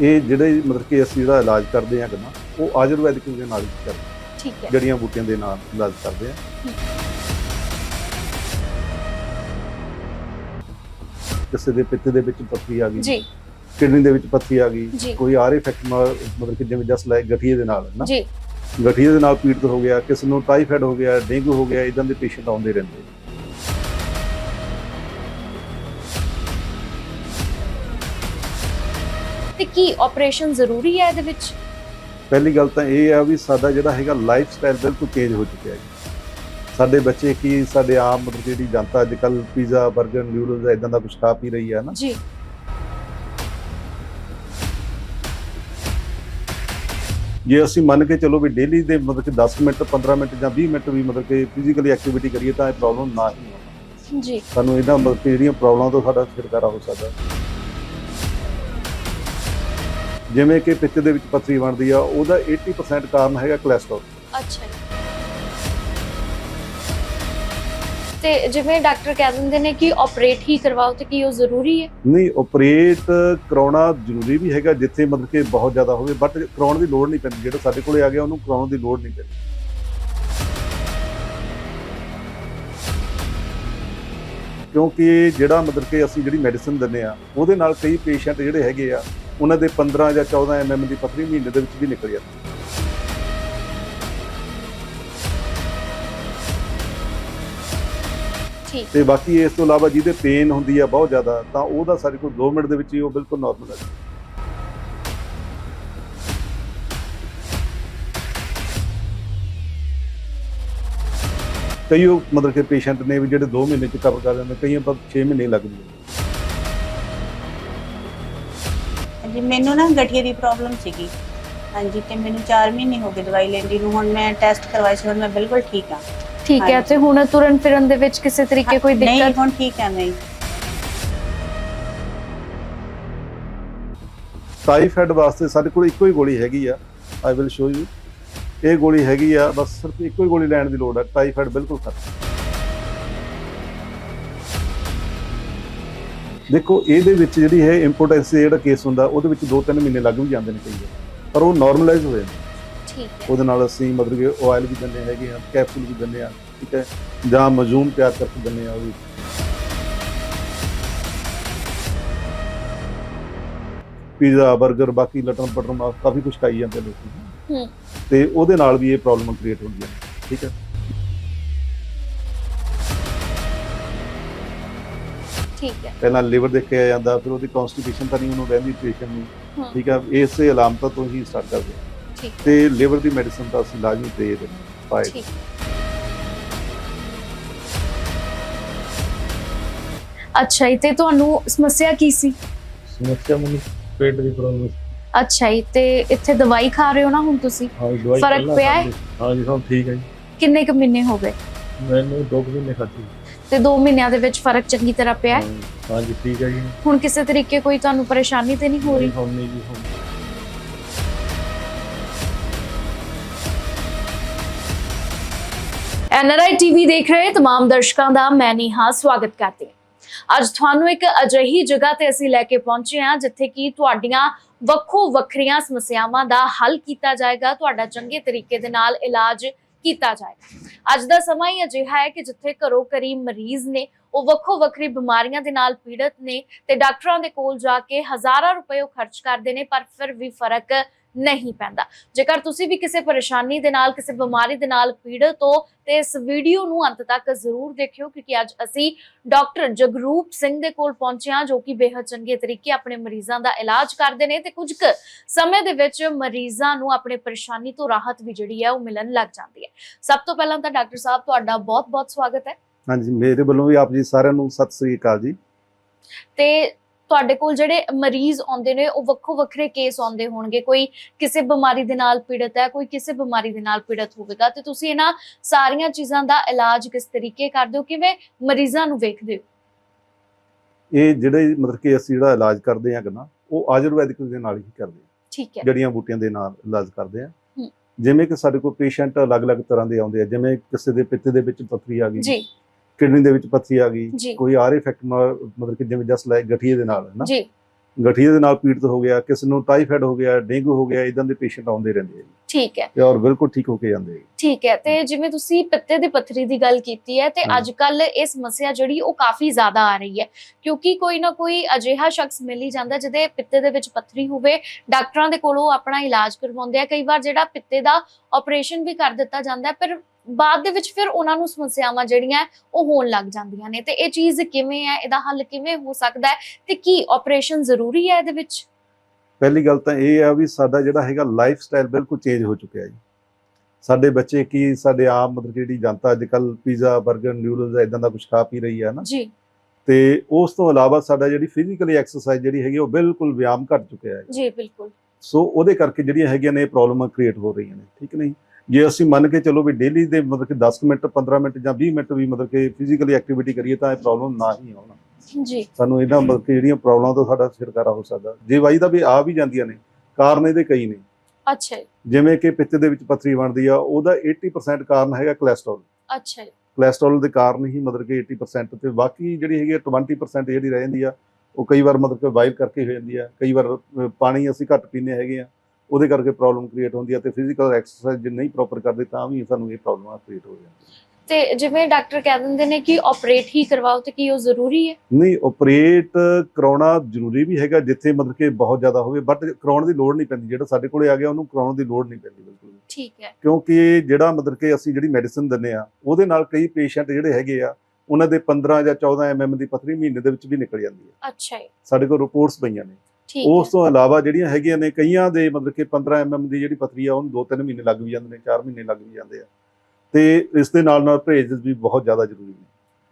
ਇਹ ਜਿਹੜੇ ਮਤਲਬ ਕਿ ਅਸੀਂ ਜਿਹੜਾ ਇਲਾਜ ਕਰਦੇ ਹਾਂ ਨਾ ਉਹ ਆਯੁਰਵੈਦਿਕ ਦੇ ਨਾਲ ਹੀ ਕਰਦੇ। ਠੀਕ ਹੈ। ਜੜੀਆਂ ਬੂਟੀਆਂ ਦੇ ਨਾਲ ਇਲਾਜ ਕਰਦੇ ਹਾਂ। ਕਿਸੇ ਦੇ ਪਿੱਤੇ ਦੇ ਵਿੱਚ ਪੱਥਰੀ ਆ ਗਈ ਜੀ। ਕਿਡਨੀ ਦੇ ਵਿੱਚ ਪੱਥਰੀ ਆ। ਗਈ ਕੋਈ ਆਰ ਇਫੈਕਟ ਮਤਲਬ ਕਿ ਜਿਵੇਂ ਜਸ ਲਾਈਕ ਗਠੀਏ ਦੇ ਨਾਲ ਨਾ ਜੀ। ਗਠੀਏ ਦੇ ਨਾਲ ਪੀੜਤ ਹੋ ਗਿਆ ਕਿਸੇ ਨੂੰ ਟਾਈਫਾਇਡ ਹੋ ਗਿਆ ਡੇਂਗੂ ਹੋ ਗਿਆ ਇਦਾਂ ਦੇ ਪੇਸ਼ੈਂਟ ਆਉਂਦੇ ਰਹਿੰਦੇ ਤੇ ਕੀ ਆਪਰੇਸ਼ਨ ਜ਼ਰੂਰੀ ਹੈ ਇਹਦੇ ਵਿੱਚ? ਪਹਿਲੀ ਗੱਲ ਤਾਂ ਇਹ ਆ ਵੀ ਸਾਡਾ ਜਿਹੜਾ ਹੈਗਾ ਲਾਈਫ ਸਟਾਈਲ ਬਿਲਕੁਲ ਚੇਂਜ ਹੋ ਚੁੱਕਿਆ ਹੈ ਸਾਡੇ ਬੱਚੇ ਕੀ ਸਾਡੇ ਆਮ ਮਤਲਬ ਜਿਹੜੀ ਜਨਤਾ ਅੱਜ ਕੱਲ ਪੀਜ਼ਾ 버ਗਰ ਨਿਊਡਲਸ ਇਦਾਂ ਦਾ ਕੁਝ ਖਾ ਪੀ ਰਹੀ ਹੈ ਨਾ। ਜੀ। ਜੇ ਅਸੀਂ ਮੰਨ ਕੇ ਚੱਲੋ ਵੀ ਡੇਲੀ ਦੇ ਮਤਲਬ ਕਿ 10 ਮਿੰਟ 15 ਮਿੰਟ ਜਾਂ 20 ਮਿੰਟ ਵੀ ਮਤਲਬ ਕਿ ਫਿਜ਼ੀਕਲੀ ਐਕਟੀਵਿਟੀ ਕਰੀਏ ਤਾਂ ਇਹ ਪ੍ਰੋਬਲਮ ਨਾ ਹੀ ਹੋਵੇ ਜੀ। ਸਾਨੂੰ ਇਹਨਾਂ ਮਤਲਬ ਕਿ ਜਿਹੜੀਆਂ ਪ੍ਰੋਬਲਮਾਂ ਤੋਂ ਸਾਡਾ ਛੁਟਕਾਰਾ ਹੋ ਸਕਦਾ। ਜਿਵੇਂ ਕਿ ਪਿੱਤੇ ਦੇ ਵਿੱਚ ਪੱਥਰੀ ਬਣਦੀ ਆ ਉਹਦਾ 80% ਕਾਰਨ ਹੈਗਾ ਕੋਲੇਸਟ੍ਰੋਲ ਅੱਛਾ ਤੇ ਜਿਵੇਂ ਡਾਕਟਰ ਕਹਿ ਦਿੰਦੇ ਨੇ ਕਿ ਆਪਰੇਟ ਹੀ ਕਰਵਾਓ ਤੇ ਕੀ ਉਹ ਜ਼ਰੂਰੀ ਹੈ? ਨਹੀਂ ਆਪਰੇਟ ਕਰਾਉਣਾ ਜ਼ਰੂਰੀ ਵੀ ਹੈਗਾ ਜਿੱਥੇ ਮਤਲਬ ਕਿ ਬਹੁਤ ਜ਼ਿਆਦਾ ਹੋਵੇ ਬਟ ਕਰਾਉਣ ਦੀ ਲੋੜ ਨਹੀਂ ਪੈਂਦੀ। ਜਿਹੜਾ ਸਾਡੇ ਕੋਲੇ ਆ ਗਿਆ ਉਹਨੂੰ ਕਰਾਉਣ ਦੀ ਲੋੜ ਨਹੀਂ ਪੈਂਦੀ। ਕਿਉਂਕਿ ਜਿਹੜਾ ਮਤਲਬ ਕਿ ਅਸੀਂ ਜਿਹੜੀ ਮੈਡੀਸਿਨ ਦਿੰਦੇ ਆ ਉਹਦੇ ਨਾਲ ਕਈ ਪੇਸ਼ੈਂਟ ਜਿਹੜੇ ਹੈਗੇ ਆ ਉਹਨਾਂ ਦੇ 15 ਜਾਂ 14 ਐਮਐਮ ਦੀ ਪੱਥਰੀ ਮਹੀਨੇ ਦੇ ਵਿੱਚ ਵੀ ਨਿਕਲ ਜਾਂਦੀ। ਠੀਕ। ਤੇ ਬਾਕੀ ਇਸ ਤੋਂ ਇਲਾਵਾ ਜਿਹਦੇ ਪੇਨ ਹੁੰਦੀ ਆ ਬਹੁਤ ਜ਼ਿਆਦਾ ਤਾਂ ਉਹਦਾ ਸਾਡੇ ਕੋਲ 2 ਮਿੰਟ ਦੇ ਵਿੱਚ ਹੀ ਉਹ ਬਿਲਕੁਲ ਨਾਰਮਲ ਹੈ ਕਈ ਉਹ ਮਤਲਬ ਕਿ ਪੇਸ਼ੈਂਟ ਨੇ ਵੀ ਜਿਹੜੇ 2 ਮਹੀਨੇ ਚ ਕਵਰ ਕਰ ਜਾਂਦੇ ਕਈਆਂ ਪਰ 6 ਮਹੀਨੇ ਲੱਗਦੇ ਨੇ ਹਾਂਜੀ ਮੈਨੂੰ ਨਾ ਗਠੀਏ ਦੀ ਪ੍ਰੋਬਲਮ ਸੀਗੀ। ਹਾਂਜੀ ਤੇ ਮੈਨੂੰ 4 ਮਹੀਨੇ ਹੋ ਗਏ ਦਵਾਈ ਲੈਂਦੀ ਨੂੰ ਹੁਣ ਮੈਂ ਟੈਸਟ ਕਰਵਾਏ ਸੀ ਹੁਣ ਮੈਂ ਬਿਲਕੁਲ ਠੀਕ ਹਾਂ। ਠੀਕ ਹੈ। ਤੇ ਹੁਣ ਤੁਰਨ ਫਿਰਨ ਦੇ ਵਿੱਚ ਕਿਸੇ ਤਰੀਕੇ ਕੋਈ ਨਹੀਂ ਦਿੱਕਤ ਹੁਣ ਠੀਕ ਹਾਂ ਮੈਂ। ਟਾਈਫਾਇਡ ਵਾਸਤੇ ਸਾਡੇ ਕੋਲ ਇੱਕੋ ਹੀ ਗੋਲੀ ਹੈਗੀ ਆ ਆਈ ਵਿਲ ਸ਼ੋ ਯੂ ਇਹ ਗੋਲੀ ਹੈਗੀ ਆ ਬਸ ਸਿਰਫ ਇੱਕੋ ਹੀ ਗੋਲੀ ਲੈਣ ਦੀ ਲੋੜ ਹੈ ਟਾਈਫਾਇਡ ਬਿਲਕੁਲ ਖਤਮ। ਦੇਖੋ ਇਹਦੇ ਵਿੱਚ ਜਿਹੜੀ ਹੈ ਇੰਪੋਰਟੈਂਸ ਜਿਹੜਾ ਕੇਸ ਹੁੰਦਾ ਉਹਦੇ ਵਿੱਚ 2-3 ਮਹੀਨੇ ਲੱਗ ਵੀ ਜਾਂਦੇ ਨੇ ਕਈ ਵਾਰ। ਪਰ ਉਹ ਨਾਰਮਲਾਈਜ਼ ਹੋ ਜਾਂਦਾ ਠੀਕ ਹੈ। ਉਹਦੇ ਨਾਲ ਅਸੀਂ ਮਤਲਬ ਕਿ ਆਇਲ ਵੀ ਦਿੰਦੇ ਹੈਗੇ ਆ ਕੈਪਸੂਲ ਵੀ ਦਿੰਦੇ ਆ ਠੀਕ ਹੈ? ਜਾਂ ਮਜ਼ੂਮ ਤਿਆਰ ਕਰਕੇ ਦਿੰਦੇ ਆ ਉਹ ਵੀ। ਪੀਜ਼ਾ 버ਗਰ ਬਾਕੀ ਲਟਣ ਪਟਣ ਮਾ- ਕਾਫੀ ਕੁਝ ਖਾਈ ਜਾਂਦੇ ਲੋਕੀ। ਹੂੰ। ਤੇ ਉਹਦੇ ਨਾਲ ਵੀ ਇਹ ਪ੍ਰੋਬਲਮ ਕ੍ਰੀਏਟ ਹੁੰਦੀਆਂ ਨੇ ਠੀਕ ਹੈ? ਠੀਕ ਹੈ। ਪਹਿਲਾਂ ਲਿਵਰ ਦੇਖਿਆ ਜਾਂਦਾ ਫਿਰ ਉਹਦੀ ਕਨਸਟੀਪੇਸ਼ਨ ਤਾਂ ਨਹੀਂ ਉਹਨੂੰ ਰਹਿੰਦੀ ਪੇਸ਼ੈਂਟ ਨੂੰ ਠੀਕ ਹੈ ਇਸੇ ਅਲਾਮਤਾਂ ਤੋਂ ਹੀ ਸਟਾਰਟ ਕਰਦੇ ਠੀਕ। ਤੇ ਲਿਵਰ ਦੀ ਮੈਡੀਸਨ ਤਾਂ ਅਸੀਂ ਲਾਜ਼ਮੀ ਦੇ ਦਿੰਦੇ ਠੀਕ। ਅੱਛਾ ਜੀ ਤੇ ਤੁਹਾਨੂੰ ਸਮੱਸਿਆ ਕੀ ਸੀ? ਸਮੱਸਿਆ ਮੈਨੂੰ ਪੇਟ ਦੀ ਪ੍ਰੋਬਲਮ ਅੱਛਾ ਜੀ ਤੇ ਇੱਥੇ ਦਵਾਈ ਖਾ ਰਹੇ ਹੋ ਨਾ ਹੁਣ ਤੁਸੀਂ? ਹਾਂ ਜੀ, ਦਵਾਈ ਫ਼ਰਕ ਪਿਆ ਹੈ? ਹਾਂ ਜੀ ਹੁਣ ਠੀਕ ਹੈ ਜੀ। ਕਿੰਨੇ ਕੁ ਮਹੀਨੇ ਹੋ ਗਏ? ਮੈਨੂੰ ਦੋ ਕੁ ਮਹੀਨੇ ਖਾਧੀ। ਤੇ 2 ਮਹੀਨਿਆਂ ਦੇ ਵਿੱਚ ਫ਼ਰਕ ਚੰਗੀ ਤਰ੍ਹਾਂ ਪਿਆ ਹਾਂਜੀ ਠੀਕ ਹੈ ਜੀ। ਹੁਣ ਕਿਸੇ ਤਰੀਕੇ ਕੋਈ ਤੁਹਾਨੂੰ ਪਰੇਸ਼ਾਨੀ ਤੇ ਨਹੀਂ ਹੋ ਰਹੀ? ਹੁਣ ਨਹੀਂ ਜੀ ਹੁਣ ਐਨਆਰਆਈ ਟੀਵੀ ਦੇਖ ਰਹੇ ਤਮਾਮ ਦਰਸ਼ਕਾਂ ਦਾ ਮੈਂ ਨੀਹਾ ਸਵਾਗਤ ਕਰਦੀ ਹਾਂ। ਅੱਜ ਤੁਹਾਨੂੰ ਇੱਕ ਅਜਿਹੀ ਜਗ੍ਹਾ ਤੇ ਅਸੀਂ ਲੈ ਕੇ ਪਹੁੰਚੇ ਹਾਂ ਜਿੱਥੇ ਕਿ ਤੁਹਾਡੀਆਂ ਵੱਖੋ ਵੱਖਰੀਆਂ ਸਮੱਸਿਆਵਾਂ ਦਾ ਹੱਲ ਕੀਤਾ ਜਾਏਗਾ ਤੁਹਾਡਾ ਚੰਗੇ ਤਰੀਕੇ ਦੇ ਨਾਲ ਇਲਾਜ ਕੀਤਾ ਜਾਏਗਾ। ਅੱਜ ਦਾ ਸਮਾਂ ਹੀ ਅਜਿਹਾ ਹੈ ਕਿ ਜਿੱਥੇ ਘਰੋਂ ਘਰੀ ਮਰੀਜ਼ ਨੇ, ਉਹ ਵੱਖੋ ਵੱਖਰੀ ਬਿਮਾਰੀਆਂ ਦੇ ਨਾਲ ਪੀੜਤ ਨੇ ਤੇ ਡਾਕਟਰਾਂ ਦੇ ਕੋਲ ਜਾ ਕੇ ਹਜ਼ਾਰਾਂ ਰੁਪਏ ਉਹ ਖਰਚ ਕਰਦੇ ਨੇ, ਪਰ ਫਿਰ ਵੀ ਫ਼ਰਕ ਨਹੀਂ ਪੈਂਦਾ। ਜੇਕਰ ਤੁਸੀਂ ਵੀ ਕਿਸੇ ਪਰੇਸ਼ਾਨੀ ਦੇ ਨਾਲ ਕਿਸੇ ਬਿਮਾਰੀ ਦੇ ਨਾਲ ਪੀੜਤ ਹੋ ਤੇ ਇਸ ਵੀਡੀਓ ਨੂੰ ਅੰਤ ਤੱਕ ਜ਼ਰੂਰ ਦੇਖਿਓ ਕਿਉਂਕਿ ਅੱਜ ਅਸੀਂ ਡਾਕਟਰ ਜਗਰੂਪ ਸਿੰਘ ਦੇ ਕੋਲ ਪਹੁੰਚੇ ਹਾਂ ਜੋ ਕਿ ਬੇहद ਚੰਗੇ ਤਰੀਕੇ ਆਪਣੇ ਮਰੀਜ਼ਾਂ ਦਾ ਇਲਾਜ ਕਰਦੇ ਨੇ ਤੇ ਕੁਝ ਕੁ ਸਮੇਂ ਦੇ ਵਿੱਚ ਮਰੀਜ਼ਾਂ ਨੂੰ ਆਪਣੇ ਪਰੇਸ਼ਾਨੀ ਤੋਂ ਰਾਹਤ ਵੀ ਜਿਹੜੀ ਹੈ ਉਹ ਮਿਲਣ ਲੱਗ ਜਾਂਦੀ ਹੈ। ਸਭ ਤੋਂ ਪਹਿਲਾਂ ਤਾਂ ਡਾਕਟਰ ਸਾਹਿਬ ਤੁਹਾਡਾ ਬਹੁਤ-ਬਹੁਤ ਸਵਾਗਤ ਹੈ। ਹਾਂਜੀ ਮੇਰੇ ਵੱਲੋਂ ਵੀ ਆਪ ਜੀ ਸਾਰਿਆਂ ਨੂੰ ਸਤਿ ਸ੍ਰੀ ਅਕਾਲ ਜੀ। ਤੇ ਤੁਹਾਡੇ ਕੋਲ ਜਿਹੜੇ ਮਰੀਜ਼ ਆਉਂਦੇ ਨੇ ਉਹ ਵੱਖੋ ਵੱਖਰੇ ਕੇਸ ਆਉਂਦੇ ਹੋਣਗੇ। ਕੋਈ ਕਿਸੇ ਬਿਮਾਰੀ ਦੇ ਨਾਲ ਪੀੜਤ ਹੈ ਕੋਈ ਕਿਸੇ ਬਿਮਾਰੀ ਦੇ ਨਾਲ ਪੀੜਤ ਹੋਵੇਗਾ। ਤੇ ਤੁਸੀਂ ਇਹਨਾਂ ਸਾਰੀਆਂ ਚੀਜ਼ਾਂ ਦਾ ਇਲਾਜ ਕਿਸ ਤਰੀਕੇ ਕਰਦੇ ਹੋ? ਕਿਵੇਂ ਮਰੀਜ਼ਾਂ ਨੂੰ ਵੇਖਦੇ ਹੋ? ਇਹ ਜਿਹੜੇ ਮਤਲਬ ਕਿ ਅਸੀਂ ਜਿਹੜਾ ਇਲਾਜ ਕਰਦੇ ਹਾਂ ਨਾ ਉਹ ਆਯੁਰਵੈਦਿਕ ਦੇ ਨਾਲ ਹੀ ਕਰਦੇ ਹਾਂ। ਠੀਕ ਹੈ। ਜੜੀਆਂ ਬੂਟੀਆਂ ਦੇ ਨਾਲ ਇਲਾਜ ਕਰਦੇ ਹੂੰ। ਜਿਵੇਂ ਕਿ ਸਾਡੇ ਕੋਲ ਪੇਸ਼ੈਂਟ ਅਲੱਗ-ਅਲੱਗ ਤਰ੍ਹਾਂ ਦੇ ਆਉਂਦੇ ਆ ਜਿਵੇਂ ਕਿਸੇ ਦੇ ਪਿੱਤੇ ਦੇ ਵਿੱਚ ਪੱਥਰੀ ਆ ਗਈ ਜੀ। ਕਿਡਨੀ ਦੇ ਵਿੱਚ ਪੱਥਰੀ ਆ ਗਈ ਕੋਈ ਆਰ ਇਫੈਕਟ ਮਤਲਬ ਕਿ ਜਿਵੇਂ ਜਸ ਲਾਈਕ ਗਠੀਏ ਦੇ ਨਾਲ ਹੈ ਨਾ ਜੀ। ਗਠੀਏ ਦੇ ਨਾਲ ਪੀੜਤ ਹੋ ਗਿਆ ਕਿਸੇ ਨੂੰ ਟਾਈਫਾਇਡ ਹੋ ਗਿਆ ਡੇਂਗੂ ਹੋ ਗਿਆ ਇਦਾਂ ਦੇ ਪੇਸ਼ੈਂਟ ਆਉਂਦੇ ਰਹਿੰਦੇ ਆ ਠੀਕ ਹੈ। ਤੇ ਔਰ ਬਿਲਕੁਲ ਠੀਕ ਹੋ ਕੇ ਜਾਂਦੇ ਆ। ਠੀਕ ਹੈ ਤੇ ਜਿਵੇਂ ਤੁਸੀਂ ਪਿੱਤੇ ਦੀ ਪੱਥਰੀ ਦੀ ਗੱਲ ਕੀਤੀ ਹੈ ਤੇ। ਅੱਜ ਕੱਲ ਇਹ ਸਮੱਸਿਆ ਜਿਹੜੀ ਉਹ ਕਾਫੀ ਜ਼ਿਆਦਾ ਆ ਰਹੀ ਹੈ ਕਿਉਂਕਿ ਕੋਈ ਨਾ ਕੋਈ ਅਜਿਹਾ ਸ਼ਖਸ ਮਿਲ ਹੀ ਜਾਂਦਾ ਜਿਹਦੇ ਪਿੱਤੇ ਦੇ ਵਿੱਚ ਪੱਥਰੀ ਹੋਵੇ ਡਾਕਟਰਾਂ ਦੇ ਕੋਲੋਂ ਆਪਣਾ ਇਲਾਜ ਕਰਵਾਉਂਦੇ ਆ ਕਈ ਵਾਰ ਜਿਹੜਾ ਪਿੱਤੇ ਦਾ ਆਪਰੇਸ਼ਨ ਵੀ ਕਰ ਦਿੱਤਾ ਜਾਂਦਾ ਪਰ ਬਾਅਦ ਦੇ ਵਿੱਚ ਫਿਰ ਉਹਨਾਂ ਨੂੰ ਸਮੱਸਿਆਵਾਂ ਜਿਹੜੀਆਂ ਉਹ ਹੋਣ ਲੱਗ ਜਾਂਦੀਆਂ ਨੇ। ਤੇ ਇਹ ਚੀਜ਼ ਕਿਵੇਂ ਹੈ ਇਹਦਾ ਹੱਲ ਕਿਵੇਂ ਹੋ ਸਕਦਾ ਹੈ ਤੇ ਕੀ ਆਪਰੇਸ਼ਨ ਜ਼ਰੂਰੀ ਹੈ ਇਹਦੇ ਵਿੱਚ? ਪਹਿਲੀ ਗੱਲ ਤਾਂ ਇਹ ਆ ਵੀ ਸਾਡਾ ਜਿਹੜਾ ਹੈਗਾ ਲਾਈਫ ਸਟਾਈਲ ਬਿਲਕੁਲ ਚੇਂਜ ਹੋ ਚੁੱਕਿਆ ਜੀ। ਸਾਡੇ ਬੱਚੇ ਕੀ ਸਾਡੇ ਆਮ ਮਤਲਬ ਜਿਹੜੀ ਜਨਤਾ ਅੱਜ ਕੱਲ ਪੀਜ਼ਾ 버ਗਰ ਨਿਊਡਲਸ ਇਦਾਂ ਦਾ ਕੁਝ ਖਾ ਪੀ ਰਹੀ ਹੈ ਨਾ। ਜੀ। ਤੇ ਉਸ ਤੋਂ ਇਲਾਵਾ ਸਾਡਾ ਜਿਹੜੀ ਫਿਜ਼ੀਕਲੀ ਐਕਸਰਸਾਈਜ਼ ਜਿਹੜੀ ਹੈਗੀ ਉਹ ਬਿਲਕੁਲ ਵਿਆਮ ਘਟ ਚੁੱਕਿਆ ਹੈ। ਜੀ ਬਿਲਕੁਲ। ਸੋ ਉਹਦੇ ਕਰਕੇ ਜਿਹੜੀਆਂ ਹੈਗੀਆਂ ਨੇ ਪ੍ਰੋਬਲਮਾਂ ਕ੍ਰੀਏਟ ਹੋ ਰਹੀਆਂ ਨੇ ਠੀਕ ਨਹੀਂ? ਜੇ ਅਸੀਂ ਮੰਨ ਕੇ ਚੱਲੋ ਵੀ ਡੇਲੀ ਦੇ ਮਤਲਬ ਕਿ 10 ਮਿੰਟ 15 ਮਿੰਟ ਜਾਂ 20 ਮਿੰਟ ਵੀ ਮਤਲਬ ਕਿ ਫਿਜ਼ੀਕਲੀ ਐਕਟੀਵਿਟੀ ਕਰੀਏ ਤਾਂ ਇਹ ਪ੍ਰੋਬਲਮ ਨਾ ਹੀ ਆਉਣਾ। ਜੀ। ਸਾਨੂੰ ਇਹਨਾਂ ਮਤਲਬ ਕਿ ਜਿਹੜੀਆਂ ਪ੍ਰੋਬਲਮਾਂ ਤੋਂ ਸਾਡਾ ਛੁਟਕਾਰਾ ਹੋ ਸਕਦਾ। ਜੇ ਵਾਈ ਦਾ ਵੀ ਆ ਵੀ ਜਾਂਦੀਆਂ ਨੇ ਕਾਰਨ ਇਹਦੇ ਕਈ ਨੇ। ਅੱਛਾ ਜਿਵੇਂ ਕਿ ਪਿੱਤੇ ਦੇ ਵਿੱਚ ਪੱਥਰੀ ਬਣਦੀ ਆ ਉਹਦਾ 80% ਕਾਰਨ ਹੈਗਾ ਕੋਲੇਸਟ੍ਰੋਲ ਅੱਛਾ ਜੀ। ਕੋਲੇਸਟ੍ਰੋਲ ਦੇ ਕਾਰਨ ਹੀ ਮਤਲਬ ਕਿ 80% ਤੇ ਬਾਕੀ ਜਿਹੜੀ ਹੈਗੀ ਆ 20% ਜਿਹੜੀ ਰਹਿ ਜਾਂਦੀ ਆ ਉਹ ਕਈ ਵਾਰ ਮਤਲਬ ਕਿ ਵਾਈਬ ਕਰਕੇ ਹੋ ਜਾਂਦੀ ਆ। ਕਈ ਵਾਰ ਪਾਣੀ ਅਸੀਂ ਘੱਟ ਪੀਂਦੇ ਹੈਗੇ ਆ। ਉਹਦੇ ਕਰਕੇ ਪ੍ਰੋਬਲਮ ਕ੍ਰੀਏਟ ਹੁੰਦੀ ਆ ਤੇ ਫਿਜ਼ੀਕਲ ਐਕਸਰਸਾਈਜ਼ ਜੇ ਨਹੀਂ ਪ੍ਰੋਪਰ ਕਰਦੇ ਤਾਂ ਵੀ ਸਾਨੂੰ ਇਹ ਪ੍ਰੋਬਲਮਾਂ ਕ੍ਰੀਏਟ ਹੋ ਜਾਂਦੀਆਂ। ਤੇ ਜਿਵੇਂ ਡਾਕਟਰ ਕਹਿ ਦਿੰਦੇ ਨੇ ਕਿ ਆਪਰੇਟ ਹੀ ਕਰਵਾਓ ਤੇ ਕੀ ਉਹ ਜ਼ਰੂਰੀ ਹੈ? ਨਹੀਂ ਆਪਰੇਟ ਕਰਾਉਣਾ ਜ਼ਰੂਰੀ ਵੀ ਹੈਗਾ ਜਿੱਥੇ ਮਤਲਬ ਕਿ ਬਹੁਤ ਜ਼ਿਆਦਾ ਹੋਵੇ ਬਟ ਕਰਾਉਣ ਦੀ ਲੋੜ ਨਹੀਂ ਪੈਂਦੀ ਜਿਹੜਾ ਸਾਡੇ ਕੋਲੇ ਆ ਗਿਆ ਉਹਨੂੰ ਕਰਾਉਣ ਦੀ ਲੋੜ ਨਹੀਂ ਪੈਂਦੀ ਬਿਲਕੁਲ। ਠੀਕ ਹੈ। ਕਿਉਂਕਿ ਜਿਹੜਾ ਮਤਲਬ ਕਿ ਅਸੀਂ ਜਿਹੜੀ ਮੈਡੀਸਿਨ ਦਿੰਨੇ ਆ ਉਹਦੇ ਨਾਲ ਕਈ ਪੇਸ਼ੈਂਟ ਜਿਹੜੇ ਹੈਗੇ ਆ ਉਹਨਾਂ ਦੇ 15 ਜਾਂ 14 ਐਮਐਮ ਦੀ ਪਥਰੀ ਮਹੀਨੇ ਦੇ ਵਿੱਚ ਵੀ ਨਿਕਲ ਜਾਂਦੀ ਹੈ। ਅੱਛਾ ਜੀ। ਸਾਡੇ ਕੋਲ ਰਿਪੋਰਟਸ ਪਈਆਂ ਨੇ। ਉਸ ਹੈ। ਤੋਂ ਇਲਾਵਾ ਜਿਹੜੀਆਂ ਹੈਗੀਆਂ ਨੇ ਕਈਆਂ ਦੇ ਮਤਲਬ ਕਿ 15 ਐਮਐਮ ਦੀ ਜਿਹੜੀ ਪਥਰੀ ਆ ਉਹਨੂੰ 2-3 ਮਹੀਨੇ ਲੱਗ ਵੀ ਜਾਂਦੇ ਨੇ 4 ਮਹੀਨੇ ਲੱਗ ਵੀ ਜਾਂਦੇ ਆ। ਤੇ ਇਸ ਦੇ ਨਾਲ ਨਾਲ ਪਰਹੇਜ਼ ਵੀ ਬਹੁਤ ਜ਼ਿਆਦਾ ਜ਼ਰੂਰੀ ਨੇ।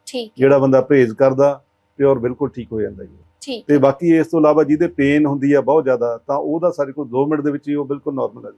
ਠੀਕ ਹੈ। ਜਿਹੜਾ ਬੰਦਾ ਪਰਹੇਜ਼ ਕਰਦਾ ਪਿਓਰ ਬਿਲਕੁਲ ਠੀਕ ਹੋ ਜਾਂਦਾ ਜੀ। ਠੀਕ ਤੇ ਬਾਕੀ ਇਸ ਤੋਂ ਇਲਾਵਾ ਜਿਹਦੇ ਪੇਨ ਹੁੰਦੀ ਆ ਬਹੁਤ ਜ਼ਿਆਦਾ ਤਾਂ ਉਹਦਾ ਸਾਡੇ ਕੋਲ 2 ਮਿੰਟ ਦੇ ਵਿੱਚ ਹੀ ਉਹ ਬਿਲਕੁਲ ਨਾਰਮਲ ਹੈ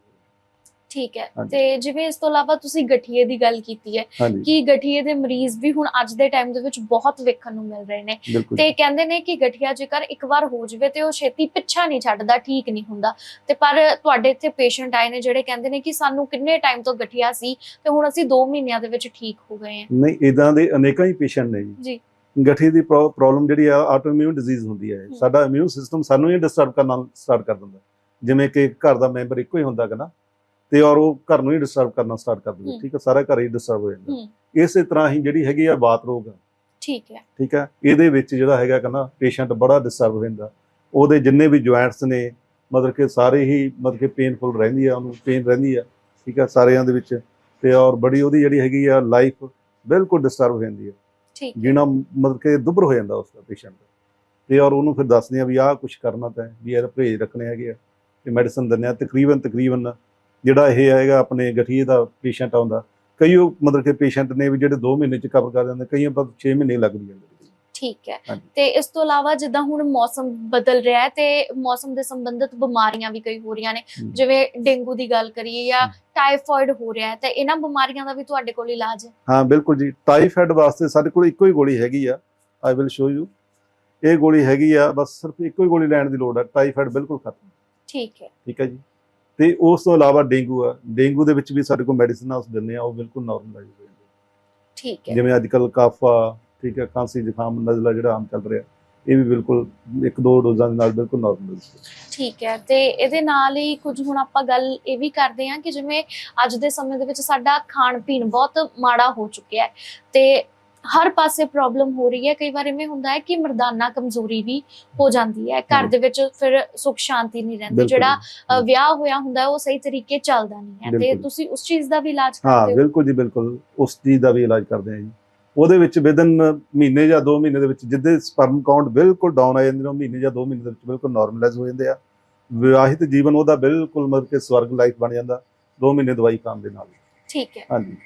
ਠੀਕ ਹੈ। ਹਾਂਜੀ। ਤੇ ਜਿਵੇਂ ਇਸ ਤੋਂ ਇਲਾਵਾ ਤੁਸੀਂ ਗਠੀਏ ਦੀ ਗੱਲ ਕੀਤੀ ਹੈ ਹਾਂਜੀ। ਕਿ ਗਠੀਏ ਦੇ ਮਰੀਜ਼ ਵੀ ਹੁਣ ਅੱਜ ਦੇ ਟਾਈਮ ਦੇ ਵਿੱਚ ਬਹੁਤ ਵੇਖਣ ਨੂੰ ਮਿਲ ਰਹੇ ਨੇ। ਬਿਲਕੁਲ। ਤੇ ਕਹਿੰਦੇ ਨੇ ਕਿ ਗਠੀਆ ਜੇਕਰ ਇੱਕ ਵਾਰ ਹੋ ਜਾਵੇ ਤੇ ਉਹ ਛੇਤੀ ਪਿੱਛਾ ਨਹੀਂ ਛੱਡਦਾ ਠੀਕ ਨਹੀਂ ਹੁੰਦਾ। ਤੇ ਪਰ ਤੁਹਾਡੇ ਇੱਥੇ ਪੇਸ਼ੈਂਟ ਆਏ ਨੇ ਜਿਹੜੇ ਕਹਿੰਦੇ ਨੇ ਕਿ ਸਾਨੂੰ ਕਿੰਨੇ ਟਾਈਮ ਤੋਂ ਗਠੀਆ ਸੀ ਤੇ ਹੁਣ ਅਸੀਂ 2 ਮਹੀਨਿਆਂ ਦੇ ਵਿੱਚ ਠੀਕ ਹੋ ਗਏ ਹਾਂ। ਨਹੀਂ ਇਦਾਂ ਦੇ ਅਨੇਕਾਂ ਹੀ ਪੇਸ਼ੈਂਟ ਨੇ ਜੀ। ਜੀ। ਗਠੀਏ ਦੀ ਪ੍ਰੋਬਲਮ ਜਿਹੜੀ ਆ ਆਟੋਇਮਿਊਨ ਡਿਜ਼ੀਜ਼ ਹੁੰਦੀ ਹੈ। ਸਾਡਾ ਇਮਿਊਨ ਸਿਸਟਮ ਸਾਨੂੰ ਹੀ ਡਿਸਟਰਬ ਕਰਨਾ ਸਟਾਰਟ ਕਰ ਦਿੰਦਾ। ਜਿਵੇਂ ਕਿ ਘਰ ਦਾ ਮੈਂਬਰ ਇੱਕੋ ਹੀ ਹੁੰਦਾ ਹੈ ਨਾ ਤੇ ਔਰ ਉਹ ਘਰ ਨੂੰ ਹੀ ਡਿਸਟਰਬ ਕਰਨਾ ਸਟਾਰਟ ਕਰ ਦਿੰਦਾ। ਠੀਕ ਹੈ ਸਾਰਾ ਘਰ ਹੀ ਡਿਸਟਰਬ ਹੋ ਜਾਂਦਾ। ਇਸੇ ਤਰ੍ਹਾਂ ਹੀ ਜਿਹੜੀ ਹੈਗੀ ਆ ਬਾਤ ਰੋਗ ਆ, ਠੀਕ ਹੈ। ਠੀਕ ਹੈ ਇਹਦੇ ਵਿੱਚ ਜਿਹੜਾ ਹੈਗਾ ਕਹਿੰਦਾ ਪੇਸ਼ੈਂਟ ਬੜਾ ਡਿਸਟਰਬ ਹੋ ਜਾਂਦਾ। ਉਹਦੇ ਜਿੰਨੇ ਵੀ ਜੁਆਇੰਟਸ ਨੇ ਮਤਲਬ ਕਿ ਸਾਰੇ ਹੀ ਮਤਲਬ ਕਿ ਪੇਨਫੁਲ ਰਹਿੰਦੀ ਆ ਉਹਨੂੰ ਪੇਨ ਰਹਿੰਦੀ ਆ ਠੀਕ ਹੈ ਸਾਰਿਆਂ ਦੇ ਵਿੱਚ। ਤੇ ਔਰ ਬੜੀ ਉਹਦੀ ਜਿਹੜੀ ਹੈਗੀ ਆ ਲਾਈਫ ਬਿਲਕੁਲ ਡਿਸਟਰਬ ਹੋ ਜਾਂਦੀ ਹੈ ਠੀਕ ਜੀਣਾ ਮਤਲਬ ਕਿ ਦੁੱਬਰ ਹੋ ਜਾਂਦਾ ਉਸ ਦਾ ਪੇਸ਼ੈਂਟ ਤੇ ਔਰ ਉਹਨੂੰ ਫਿਰ ਦੱਸਦੇ ਆ ਵੀ ਆਹ ਕੁਝ ਕਰਨਾ ਤਾਂ ਵੀ ਇਹਦਾ ਪਰਹੇਜ਼ ਰੱਖਣੇ ਹੈਗੇ ਆ। ਤੇ ਮੈਡੀਸਨ ਦਿੰਦੇ ਆ ਤਕਰੀਬਨ ਤਕਰੀਬਨ ਜਿਹੜਾ ਇਹ ਹੈਗਾ ਆਪਣੇ ਗਠੀਏ ਦਾ ਪੇਸ਼ੈਂਟ ਆਉਂਦਾ ਕਈ ਉਹ ਮਤਲਬ ਕਿ ਪੇਸ਼ੈਂਟ ਨੇ ਵੀ ਜਿਹੜੇ 2 ਮਹੀਨੇ ਚ ਕਵਰ ਕਰ ਜਾਂਦੇ ਕਈਆਂ ਪਰ 6 ਮਹੀਨੇ ਲੱਗ ਜਾਂਦੇ। ਠੀਕ ਹੈ। ਤੇ ਇਸ ਤੋਂ ਇਲਾਵਾ ਜਿੱਦਾਂ ਹੁਣ ਮੌਸਮ ਬਦਲ ਰਿਹਾ ਹੈ ਤੇ ਮੌਸਮ ਦੇ ਸੰਬੰਧਿਤ ਬਿਮਾਰੀਆਂ ਵੀ ਕਈ ਹੋ ਰਹੀਆਂ ਨੇ। ਜਿਵੇਂ ਡੇਂਗੂ ਦੀ ਗੱਲ ਕਰੀਏ ਜਾਂ। ਟਾਈਫਾਇਡ ਹੋ ਰਿਹਾ ਹੈ ਤੇ ਇਹਨਾਂ ਬਿਮਾਰੀਆਂ ਦਾ ਵੀ ਤੁਹਾਡੇ ਕੋਲ ਇਲਾਜ ਹੈ ਹਾਂ ਬਿਲਕੁਲ ਜੀ ਟਾਈਫਾਇਡ ਵਾਸਤੇ ਸਾਡੇ ਕੋਲ ਇੱਕੋ ਹੀ ਗੋਲੀ ਹੈਗੀ ਆ ਆਈ ਵਿਲ ਸ਼ੋ ਯੂ ਇਹ ਗੋਲੀ ਹੈਗੀ ਆ ਬਸ ਸਿਰਫ ਇੱਕੋ ਹੀ ਗੋਲੀ ਲੈਣ ਦੀ ਲੋੜ ਹੈ ਟਾਈਫਾਇਡ ਬਿਲਕੁਲ ਖਤਮ ਠੀਕ ਹੈ ਠੀਕ ਹੈ ਜੀ ਤੇ ਉਸ ਤੋਂ ਇਲਾਵਾ ਡੇਂਗੂ ਆ। ਡੇਂਗੂ ਦੇ ਵਿੱਚ ਵੀ ਸਾਡੇ ਕੋਲ ਮੈਡੀਸਨ ਉਸ ਦਿੰਦੇ ਆ ਉਹ ਬਿਲਕੁਲ ਨਾਰਮਲਾਈਜ਼ ਹੋ ਜਾਂਦੇ ਠੀਕ ਹੈ। ਜਿਵੇਂ ਅੱਜ ਕੱਲ ਕਾਫਾ ਠੀਕ ਹੈ ਖਾਂਸੀ ਜ਼ੁਕਾਮ ਨਜ਼ਲਾ ਜਿਹੜਾ ਆਮ ਚੱਲ ਰਿਹਾ ਇਹ ਵੀ ਬਿਲਕੁਲ ਇੱਕ ਦੋ ਡੋਜ਼ਾਂ ਦੇ ਨਾਲ ਬਿਲਕੁਲ ਨਾਰਮਲ ਠੀਕ ਹੈ ਤੇ ਇਹਦੇ ਨਾਲ ਹੀ ਕੁਝ ਹੁਣ ਆਪਾਂ ਗੱਲ ਇਹ ਵੀ ਕਰਦੇ ਹਾਂ ਕਿ ਜਿਵੇਂ ਅੱਜ ਦੇ ਸਮੇਂ ਦੇ ਵਿੱਚ ਸਾਡਾ ਖਾਣ ਪੀਣ ਬਹੁਤ ਮਾੜਾ ਹੋ ਚੁੱਕਿਆ ਹੈ। ਤੇ ਹਰ ਪਾਸੇ ਪ੍ਰੋਬਲਮ ਹੋ ਰਹੀ ਹੈ। ਕਈ ਵਾਰ ਇਵੇਂ ਹੁੰਦਾ ਹੈ ਕਿ ਮਰਦਾਨਾ ਕਮਜ਼ੋਰੀ ਵੀ ਹੋ ਜਾਂਦੀ ਹੈ। ਘਰ। ਦੇ ਵਿੱਚ ਫਿਰ ਸੁੱਖ ਸ਼ਾਂਤੀ ਨਹੀਂ ਰਹਿੰਦੀ। ਜਿਹੜਾ ਵਿਆਹ ਹੋਇਆ ਹੁੰਦਾ ਹੈ, ਉਹ ਸਹੀ ਤਰੀਕੇ ਚੱਲਦਾ ਨਹੀਂ ਹੈ। ਤੇ। ਤੁਸੀਂ ਉਸ ਚੀਜ਼ ਦਾ ਵੀ ਇਲਾਜ ਹਾਂ ਕਰਦੇ ਹੋ? ਬਿਲਕੁਲ ਜੀ ਬਿਲਕੁਲ। ਉਸ ਚੀਜ਼ ਦਾ ਵੀ ਇਲਾਜ ਕਰਦੇ ਆ ਜੀ। ਉਹਦੇ ਵਿੱਚ ਵਿਦਨ ਮਹੀਨੇ ਜਾਂ 2 ਮਹੀਨੇ ਦੇ ਵਿੱਚ ਜਿੱਦੇ ਸਪਰਮ ਕਾਊਂਟ ਬਿਲਕੁਲ ਡਾਊਨ ਆ ਜਾਂਦੇ ਨੇ ਮਹੀਨੇ ਜਾਂ 2 ਮਹੀਨੇ ਦੇ ਵਿੱਚ ਬਿਲਕੁਲ ਨਾਰਮਲਾਈਜ਼ ਹੋ ਜਾਂਦੇ ਆ। ਵਿਵਾਹਿਤ ਜੀਵਨ ਉਹਦਾ ਬਿਲਕੁਲ ਮਤਲਬ ਕਿ ਸਵਰਗ ਲਾਈਫ ਬਣ ਜਾਂਦਾ 2 ਮਹੀਨੇ ਦਵਾਈ ਖਾਣ ਦੇ ਨਾਲ। ਠੀਕ ਹੈ। ਹਾਂਜੀ।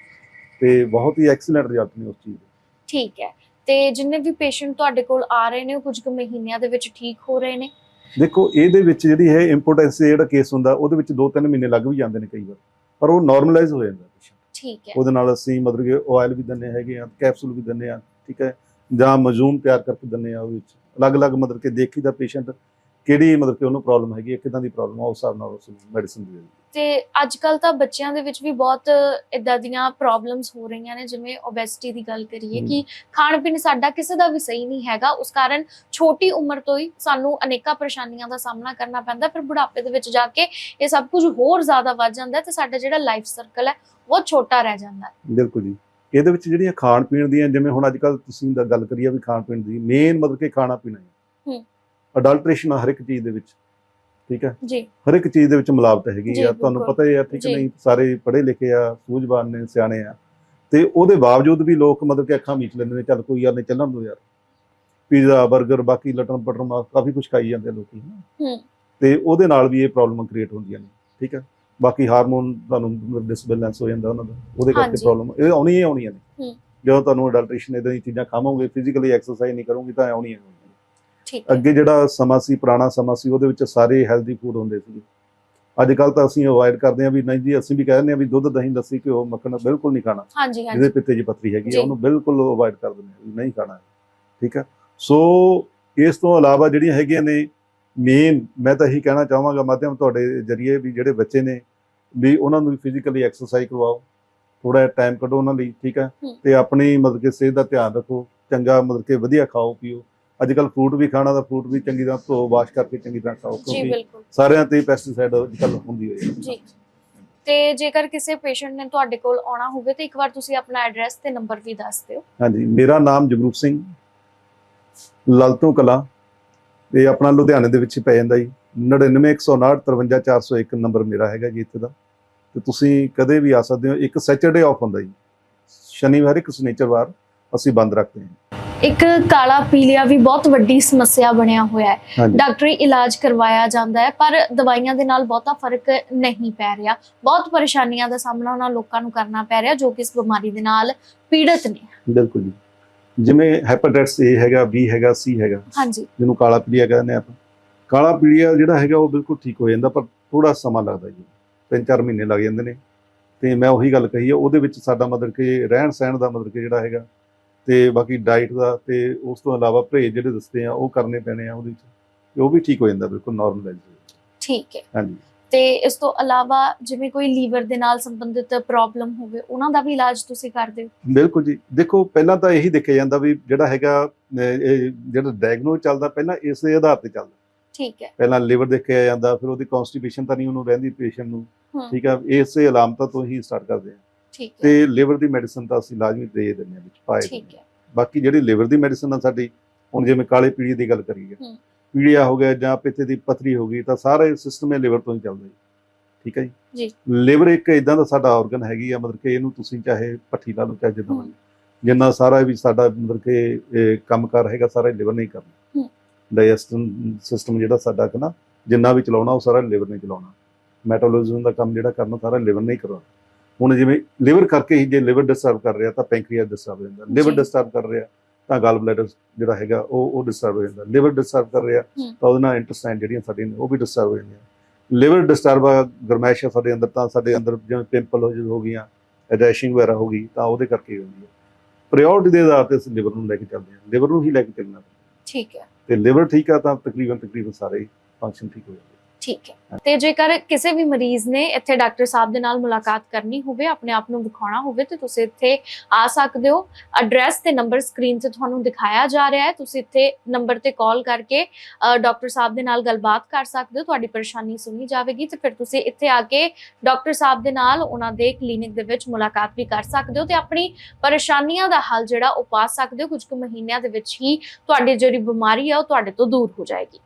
ਤੇ ਬਹੁਤ ਹੀ ਐਕਸਲੈਂਟ ਰਿਜ਼ਲਟ ਨੇ ਉਸ ਚੀਜ਼ ਦੇ। ਠੀਕ ਹੈ। ਤੇ ਜਿੰਨੇ ਵੀ ਪੇਸ਼ੈਂਟ ਤੁਹਾਡੇ ਕੋਲ ਆ ਰਹੇ ਨੇ ਉਹ ਕੁਝ ਕੁ ਮਹੀਨਿਆਂ ਦੇ ਵਿੱਚ ਠੀਕ ਹੋ ਰਹੇ ਨੇ? ਦੇਖੋ ਇਹਦੇ ਵਿੱਚ ਜਿਹੜੀ ਹੈ ਇੰਪੋਰਟੈਂਸ ਜਿਹੜਾ ਕੇਸ ਹੁੰਦਾ ਉਹਦੇ ਵਿੱਚ 2-3 ਮਹੀਨੇ ਲੱਗ ਵੀ ਜਾਂਦੇ ਨੇ ਕਈ ਵਾਰ। ਪਰ ਉਹ ਨਾਰਮਲਾਈਜ਼ ਹੋ ਜਾਂਦਾ। ਠੀਕ ਹੈ। ਉਹਦੇ ਨਾਲ ਅਸੀਂ ਮਤਲਬ ਕਿ ਆਇਲ ਵੀ ਦਿੰਦੇ ਹੈਗੇ ਆ ਕੈਪਸੂਲ ਵੀ ਦਿੰਦੇ ਆ ਠੀਕ ਹੈ। ਜਾਂ ਮਜ਼ੂਮ ਤਿਆਰ ਕਰਕੇ ਦਿੰਦੇ ਆ ਉਹਦੇ ਵਿੱਚ। ਅਲੱਗ-ਅਲੱਗ ਮਤਲਬ ਕਿ ਦੇਖੀਦਾ ਪੇਸ਼ੈਂਟ ਕਿਹੜੀ ਮਤਲਬ ਕਿ ਉਹਨੂੰ ਪ੍ਰੋਬਲਮ ਹੈਗੀ ਹੈ ਕਿਦਾਂ ਦੀ ਪ੍ਰੋਬਲਮ ਆ ਉਸ ਹਿਸਾਬ ਨਾਲ ਉਸ ਮੈਡੀਸਨ ਦੇ ਦਿੰਦੇ ਤੇ ਅੱਜ ਕੱਲ ਤਾਂ ਬੱਚਿਆਂ ਦੇ ਵਿੱਚ ਵੀ ਬਹੁਤ ਇਦਾਂ ਦੀਆਂ ਪ੍ਰੋਬਲਮਸ ਹੋ ਰਹੀਆਂ ਨੇ ਜਿਵੇਂ ਓਬੈਸਿਟੀ ਦੀ ਗੱਲ ਕਰੀਏ। ਕਿ ਖਾਣ ਪੀਣ ਸਾਡਾ ਕਿਸੇ ਦਾ ਵੀ ਸਹੀ ਨਹੀਂ ਹੈਗਾ ਉਸ ਕਾਰਨ ਛੋਟੀ ਉਮਰ ਤੋਂ ਹੀ ਸਾਨੂੰ ਅਨੇਕਾਂ ਪਰੇਸ਼ਾਨੀਆਂ ਦਾ ਸਾਹਮਣਾ ਕਰਨਾ ਪੈਂਦਾ ਫਿਰ ਬੁਢਾਪੇ ਦੇ ਵਿੱਚ ਜਾ ਕੇ ਇਹ ਸਭ ਕੁਝ ਹੋਰ ਜ਼ਿਆਦਾ ਵੱਧ ਜਾਂਦਾ ਤੇ ਸਾਡਾ ਜਿਹੜਾ ਲਾਈਫ ਸਰਕਲ ਹੈ ਉਹ ਛੋਟਾ ਰਹਿ ਜਾਂਦਾ ਬਿਲਕੁਲ ਜੀ ਇਹਦੇ ਵਿੱਚ ਜਿਹੜੀਆਂ ਖਾਣ ਪੀਣ ਦੀਆਂ ਜਿਵੇਂ ਹੁਣ ਅੱਜ ਕੱਲ ਤੁਸੀਂ ਦਾ ਗੱਲ ਕਰੀਏ ਵੀ ਖਾਣ ਪੀਣ ਦੀ ਮੇਨ ਮਤਲਬ ਕਿ ਖਾਣਾ ਪੀਣਾ ਹੈ ਹੂੰ। ਅਡਲਟ੍ਰੇਸ਼ਨ ਹਰ ਇੱਕ ਚੀਜ਼ ਦੇ ਵਿੱਚ ਠੀਕ ਹੈ ਜੀ ਹਰ ਇੱਕ ਚੀਜ਼ ਦੇ ਵਿੱਚ ਮਿਲਾਵਟ ਹੈਗੀ ਆ ਤੁਹਾਨੂੰ। ਪਤਾ ਹੀ ਆ ਠੀਕ। ਨਹੀਂ ਸਾਰੇ ਪੜ੍ਹੇ ਲਿਖੇ ਆ ਸੂਝਵਾਨ ਨੇ ਸਿਆਣੇ ਆ ਤੇ ਉਹਦੇ ਬਾਵਜੂਦ ਵੀ ਲੋਕ ਮਤਲਬ ਕਿ ਅੱਖਾਂ ਮੀਚ ਲੈਂਦੇ ਨੇ ਚੱਲ ਕੋਈ ਗੱਲ ਨਹੀਂ ਚੱਲਣ ਦੋ ਯਾਰ ਪੀਜ਼ਾ 버ਗਰ ਬਾਕੀ ਲਟਣ ਪਟਰ ਮਾ ਕਾਫੀ ਕੁਝ ਖਾਈ ਜਾਂਦੇ ਲੋਕੀ। ਹੂੰ। ਤੇ ਉਹਦੇ ਨਾਲ ਵੀ ਇਹ ਪ੍ਰੋਬਲਮ ਕ੍ਰੀਏਟ ਹੁੰਦੀਆਂ ਨੇ ਠੀਕ ਹੈ ਬਾਕੀ ਹਾਰਮੋਨ ਤੁਹਾਨੂੰ ਡਿਸਬੈਲੈਂਸ ਹੋ ਜਾਂਦਾ ਉਹਨਾਂ ਦਾ ਉਹਦੇ ਕਰਕੇ। ਪ੍ਰੋਬਲਮ ਇਹ ਆਉਣੀਆਂ ਹੀ ਆਉਣੀਆਂ ਨੇ ਹੂੰ। ਜਦੋਂ ਤੁਹਾਨੂੰ ਅਡਲਟ੍ਰੇਸ਼ਨ ਇਦਾਂ ਦੀ ਚੀਜ਼ਾਂ ਖਾਵੋਗੇ ਫਿਜ਼ੀਕਲੀ ਐਕਸਰਸਾਈਜ਼ ਨਹੀਂ ਕਰੋਗੇ ਤਾਂ ਆਉਣੀਆਂ ਹੀ ਠੀਕ ਹੈ। ਅੱਗੇ ਜਿਹੜਾ ਸਮਾਂ ਸੀ ਪੁਰਾਣਾ ਸਮਾਂ ਸੀ ਉਹਦੇ ਵਿੱਚ ਸਾਰੇ ਹੈਲਦੀ ਫੂਡ ਹੁੰਦੇ ਸੀ ਅੱਜ ਕੱਲ ਤਾਂ ਅਸੀਂ ਅਵੋਇਡ ਕਰਦੇ ਹਾਂ ਵੀ ਨਹੀਂ ਜੀ ਅਸੀਂ ਵੀ ਕਹਿੰਦੇ ਹਾਂ ਵੀ ਦੁੱਧ ਦਹੀਂ ਲੱਸੀ ਘਿਓ ਮੱਖਣ ਬਿਲਕੁਲ ਨਹੀਂ ਖਾਣਾ। ਹਾਂਜੀ ਜਿਹਦੇ ਹਾਂਜੀ ਪਿੱਤੇ 'ਚ ਪੱਥਰੀ ਹੈਗੀ ਜੀ। ਆ ਉਹਨੂੰ ਬਿਲਕੁਲ ਅਵੋਇਡ ਕਰ ਦਿੰਦੇ ਹਾਂ ਵੀ ਨਹੀਂ ਖਾਣਾ। ਠੀਕ ਹੈ। ਸੋ ਇਸ ਤੋਂ ਇਲਾਵਾ ਜਿਹੜੀਆਂ ਹੈਗੀਆਂ ਨੇ ਮੇਨ ਮੈਂ ਤਾਂ ਇਹੀ ਕਹਿਣਾ ਚਾਹਾਂਗਾ ਮਾਧਿਅਮ ਤੁਹਾਡੇ ਜਰੀਏ ਵੀ ਜਿਹੜੇ ਬੱਚੇ ਨੇ ਵੀ ਉਹਨਾਂ ਨੂੰ ਫਿਜ਼ੀਕਲੀ ਐਕਸਰਸਾਈਜ਼ ਕਰਵਾਓ। ਥੋੜਾ ਜਿਹਾ ਟਾਈਮ ਕੱਢੋ ਉਹਨਾਂ ਲਈ ਠੀਕ ਹੈ। ਹੂੰ। ਤੇ ਆਪਣੀ ਮਤਲਬ ਕਿ ਸਿਹਤ ਦਾ ਧਿਆਨ ਰੱਖੋ ਚੰਗਾ ਮਤਲਬ ਕਿ ਵਧੀਆ ਖਾਓ ਪੀਓ। ਅੱਜ ਕੱਲ ਫਰੂਟ ਵੀ ਖਾਣਾ ਦਾ ਫਰੂਟ ਵੀ ਚੰਗੀ ਤਰ੍ਹਾਂ ਧੋ ਵਾਸ਼ ਕਰਕੇ ਚੰਗੀ ਤਰ੍ਹਾਂ ਖਾਓ ਜੀ ਕਿਉਂਕਿ ਬਿਲਕੁਲ। ਸਾਰਿਆਂ ਤੇ ਪੈਸਟੀਸਾਈਡ ਅੱਜ ਕੱਲ ਹੁੰਦੀ ਹੋਈ ਹੈ। ਜੀ। ਤੇ ਜੇਕਰ ਕਿਸੇ ਪੇਸ਼ੈਂਟ ਨੇ ਤੁਹਾਡੇ ਕੋਲ ਆਉਣਾ ਹੋਵੇ ਤੇ ਇੱਕ ਵਾਰ ਤੁਸੀਂ ਆਪਣਾ ਐਡਰੈਸ ਤੇ ਨੰਬਰ ਵੀ ਦੱਸ ਦਿਓ। ਹਾਂਜੀ ਮੇਰਾ ਨਾਮ ਜਗਰੂਪ ਸਿੰਘ ਲਲਤੋਂ ਕਲਾ ਤੇ ਆਪਣਾ ਲੁਧਿਆਣੇ ਦੇ ਵਿੱਚ ਹੀ ਪੈ ਜਾਂਦਾ ਜੀ। 9915953401 ਨੰਬਰ ਮੇਰਾ ਹੈਗਾ ਜੀ ਇੱਥੇ ਦਾ। ਤੇ ਤੁਸੀਂ ਕਦੇ ਵੀ ਆ ਸਕਦੇ ਹੋ ਇੱਕ ਸੈਚਰਡੇ ਆਫ ਹੁੰਦਾ ਜੀ। ਸ਼ਨੀਵਾਰ ਇੱਕ ਸ਼ਨੀਚਰਵਾਰ ਅਸੀਂ ਬੰਦ ਰੱਖਦੇ ਹਾਂ। ਇੱਕ ਕਾਲਾ ਪੀਲੀਆ ਵੀ ਬਹੁਤ ਵੱਡੀ ਸਮੱਸਿਆ ਬਣਿਆ ਹੋਇਆ ਹੈ। ਡਾਕਟਰੀ ਇਲਾਜ ਕਰਵਾਇਆ ਜਾਂਦਾ ਹੈ ਪਰ ਦਵਾਈਆਂ ਦੇ ਨਾਲ ਬਹੁਤਾ ਫ਼ਰਕ ਨਹੀਂ ਪੈ ਰਿਹਾ। ਬਹੁਤ ਪਰੇਸ਼ਾਨੀਆਂ ਦਾ ਸਾਹਮਣਾ ਉਹਨਾਂ ਲੋਕਾਂ ਨੂੰ ਕਰਨਾ ਪੈ ਰਿਹਾ ਜੋ ਕਿ ਇਸ ਬਿਮਾਰੀ ਦੇ ਨਾਲ ਪੀੜਤ ਨੇ। ਬਿਲਕੁਲ ਜੀ। ਜਿਵੇਂ ਹੈਪੇਟਾਈਟਸ ਏ ਹੈਗਾ ਬੀ ਹੈਗਾ ਸੀ ਹੈਗਾ। ਹਾਂਜੀ। ਜਿਹਨੂੰ ਕਾਲਾ ਪੀਲੀਆ ਕਹਿੰਦੇ ਆਪਾਂ। ਕਾਲਾ ਪੀਲੀਆ ਜਿਹੜਾ ਹੈਗਾ ਉਹ ਬਿਲਕੁਲ ਠੀਕ ਹੋ ਜਾਂਦਾ ਪਰ ਥੋੜਾ ਸਮਾਂ ਲੱਗਦਾ ਜੀ। ਤਿੰਨ ਚਾਰ ਮਹੀਨੇ ਲੱਗ ਜਾਂਦੇ ਨੇ। ਤੇ ਮੈਂ ਉਹੀ ਗੱਲ ਕਹੀ ਹੈ ਉਹਦੇ ਵਿੱਚ ਸਾਡਾ ਮਤਲਬ ਕਿ ਰਹਿਣ ਸਹਿਣ ਦਾ ਮਤਲਬ ਕਿ ਜਿਹੜਾ ਹੈਗਾ ਤੇ ਬਾਕੀ ਡਾਈਟ ਦਾ ਤੇ ਉਸ ਤੋਂ ਇਲਾਵਾ ਪਰਹੇਜ਼ ਜਿਹੜੇ ਦੱਸਦੇ ਆ ਉਹ ਕਰਨੇ ਪੈਣੇ ਆ ਉਹਦੇ ਵਿੱਚ। ਉਹ ਵੀ ਠੀਕ ਹੋ ਜਾਂਦਾ ਬਿਲਕੁਲ ਨਾਰਮਲਾਈਜ਼ ਠੀਕ ਹੈ। ਹਾਂਜੀ। ਤੇ ਇਸ ਤੋਂ ਇਲਾਵਾ ਜਿਵੇਂ ਕੋਈ ਲੀਵਰ ਦੇ ਨਾਲ ਸੰਬੰਧਿਤ ਪ੍ਰੋਬਲਮ ਹੋਵੇ ਉਹਨਾਂ ਦਾ ਵੀ ਇਲਾਜ ਤੁਸੀਂ ਕਰਦੇ ਹੋ? ਬਿਲਕੁਲ ਜੀ। ਦੇਖੋ ਪਹਿਲਾਂ ਤਾਂ ਇਹੀ ਦੇਖਿਆ ਜਾਂਦਾ ਵੀ ਜਿਹੜਾ ਹੈਗਾ ਜਿਹੜਾ ਡਾਇਗਨੋਸ ਚੱਲਦਾ ਪਹਿਲਾਂ ਇਸੇ ਆਧਾਰ ਤੇ ਚੱਲਦਾ। ਠੀਕ ਹੈ। ਪਹਿਲਾਂ ਲਿਵਰ ਦੇਖਿਆ ਜਾਂਦਾ ਫਿਰ ਉਹਦੀ ਕਨਸਟੀਪੇਸ਼ਨ ਤਾਂ ਨਹੀਂ ਉਹਨੂੰ ਰਹਿੰਦੀ ਪੇਸ਼ੈਂਟ ਨੂੰ। ਠੀਕ ਆ ਇਸੇ ਅਲਾਮਤਾਂ ਤੋਂ ਹੀ ਸਟਾਰਟ ਕਰਦੇ ਆ। ਠੀਕ ਹੈ ਤੇ ਲਿਵਰ ਦੀ ਮੈਡੀਸਨ ਤਾਂ ਅਸੀਂ ਲਾਜ਼ਮੀ ਦੇ ਦਿੰਦੇ ਆ ਵਿੱਚ ਪਾਏ ਠੀਕ ਹਾਂ। ਹੈ ਬਾਕੀ ਜਿਹੜੀ ਲਿਵਰ ਦੀ ਮੈਡੀਸਨ ਆ ਸਾਡੀ ਹੁਣ ਜਿਵੇਂ ਕਾਲੇ ਪੀੜੀ ਦੀ ਗੱਲ ਕਰੀਏ ਹਮ। ਪੀੜੀਆ ਹੋ ਗਿਆ ਜਾਂ ਪਿੱਤੇ ਦੀ ਪਥਰੀ ਹੋ ਗਈ ਤਾਂ ਸਾਰਾ ਸਿਸਟਮ ਇਹ ਲਿਵਰ ਤੋਂ ਹੀ ਚੱਲਦਾ ਜੀ ਠੀਕ ਹੈ ਜੀ। ਜੀ ਲਿਵਰ ਇੱਕ ਇਦਾਂ ਦਾ ਸਾਡਾ ਆਰਗਨ ਹੈਗੀ ਆ ਮਤਲਬ ਕਿ ਇਹਨੂੰ ਤੁਸੀਂ ਚਾਹੇ ਭੱਠੀ ਲਾ ਲਓ ਚਾਹੇ ਜਿੱਦਾਂ ਹਮ। ਮਰਜ਼ੀ ਜਿੰਨਾ ਸਾਰਾ ਵੀ ਸਾਡਾ ਮਤਲਬ ਕਿ ਇਹ ਕੰਮਕਾਰ ਹੈਗਾ ਸਾਰਾ ਲਿਵਰ ਨੇ ਹੀ ਕਰਨਾ। ਡਾਈਜੈਸਟਨ ਸਿਸਟਮ ਜਿਹੜਾ ਸਾਡਾ ਕਿ ਨਾ ਜਿੰਨਾ ਵੀ ਚਲਾਉਣਾ ਉਹ ਸਾਰਾ ਲਿਵਰ ਨੇ ਚਲਾਉਣਾ ਮੈਟਾਬੋਲਿਜ਼ਮ ਦਾ ਕੰਮ ਜਿਹੜਾ ਕਰਨਾ ਸਾਰਾ ਲਿਵਰ ਨੇ ਹੀ ਕਰਨਾ ਹੁਣ ਜਿਵੇਂ ਲਿਵਰ ਕਰਕੇ ਹੀ ਜੇ ਲਿਵਰ ਡਿਸਟਰਬ ਕਰ ਰਿਹਾ ਤਾਂ ਪੈਂਕਰੀਆਸ ਡਿਸਟਰਬ ਹੋ ਜਾਂਦਾ। ਲਿਵਰ। ਡਿਸਟਰਬ ਕਰ ਰਿਹਾ ਤਾਂ ਗਾਲ ਬਲੈਡਰ ਜਿਹੜਾ ਹੈਗਾ ਉਹ ਉਹ ਡਿਸਟਰਬ ਹੋ ਜਾਂਦਾ। ਲਿਵਰ ਡਿਸਟਰਬ ਕਰ ਰਿਹਾ। ਤਾਂ ਉਹਦੇ ਨਾਲ ਇੰਟੈਸਟਾਈਨ ਜਿਹੜੀਆਂ ਸਾਡੀਆਂ ਨੇ ਉਹ ਵੀ ਡਿਸਟਰਬ ਹੋ ਜਾਂਦੀਆਂ। ਲਿਵਰ ਡਿਸਟਰਬ ਆ ਗਰਮੈਸ਼ ਸਾਡੇ ਅੰਦਰ ਤਾਂ ਸਾਡੇ ਅੰਦਰ ਜਿਵੇਂ ਪਿੰਪਲ ਹੋ ਜੋ ਹੋ ਗਈਆਂ ਰੈਸ਼ਿੰਗ ਵਗੈਰਾ ਹੋ ਗਈ ਤਾਂ ਉਹਦੇ ਕਰਕੇ ਹੁੰਦੀ ਹੈ। ਪ੍ਰਾਇੋਰਟੀ ਦੇ ਆਧਾਰ ਤੇ ਅਸੀਂ ਲਿਵਰ ਨੂੰ ਲੈ ਕੇ ਚੱਲਦੇ ਹਾਂ। ਲਿਵਰ ਨੂੰ ਹੀ ਲੈ ਕੇ ਚੱਲਣਾ। ਠੀਕ ਹੈ। ਤੇ ਲਿਵਰ ਠੀਕ ਆ ਤਾਂ ਤਕਰੀਬਨ ਤਕਰੀਬਨ ਸਾਰੇ ਫੰਕਸ਼ਨ ਠੀਕ ਹੋ ਜਾਂਦੇ ਠੀਕ ਹੈ। ਤੇ ਜੇਕਰ ਕਿਸੇ ਵੀ ਮਰੀਜ਼ ਨੇ ਇੱਥੇ ਡਾਕਟਰ ਸਾਹਿਬ ਦੇ ਨਾਲ ਮੁਲਾਕਾਤ ਕਰਨੀ ਹੋਵੇ, ਆਪਣੇ ਆਪ ਨੂੰ ਵਿਖਾਉਣਾ ਹੋਵੇ, ਤੇ ਤੁਸੀਂ ਇੱਥੇ ਆ ਸਕਦੇ ਹੋ। ਐਡਰੈਸ ਤੇ ਨੰਬਰ ਸਕਰੀਨ ਤੇ ਤੁਹਾਨੂੰ ਦਿਖਾਇਆ ਜਾ ਰਿਹਾ ਹੈ। ਤੁਸੀਂ ਇੱਥੇ ਨੰਬਰ ਤੇ ਕਾਲ ਕਰਕੇ ਡਾਕਟਰ ਸਾਹਿਬ ਦੇ ਨਾਲ ਗੱਲਬਾਤ ਕਰ ਸਕਦੇ ਹੋ। ਤੁਹਾਡੀ ਪਰੇਸ਼ਾਨੀ ਸੁਣੀ ਜਾਵੇਗੀ ਤੇ ਫਿਰ ਤੁਸੀਂ ਇੱਥੇ ਆ ਕੇ ਡਾਕਟਰ ਸਾਹਿਬ ਦੇ ਨਾਲ ਉਹਨਾਂ ਦੇ ਕਲੀਨਿਕ ਦੇ ਵਿੱਚ ਮੁਲਾਕਾਤ ਵੀ ਕਰ ਸਕਦੇ ਹੋ ਤੇ ਆਪਣੀ ਪਰੇਸ਼ਾਨੀਆਂ ਦਾ ਹੱਲ ਜਿਹੜਾ ਉਹ ਪਾ ਸਕਦੇ ਹੋ। ਕੁਝ ਕੁ ਮਹੀਨਿਆਂ ਦੇ ਵਿੱਚ ਹੀ ਤੁਹਾਡੀ ਜਿਹੜੀ ਬਿਮਾਰੀ ਆ ਉਹ ਤੁਹਾਡੇ ਤੋਂ ਦੂਰ ਹੋ ਜਾਏਗੀ।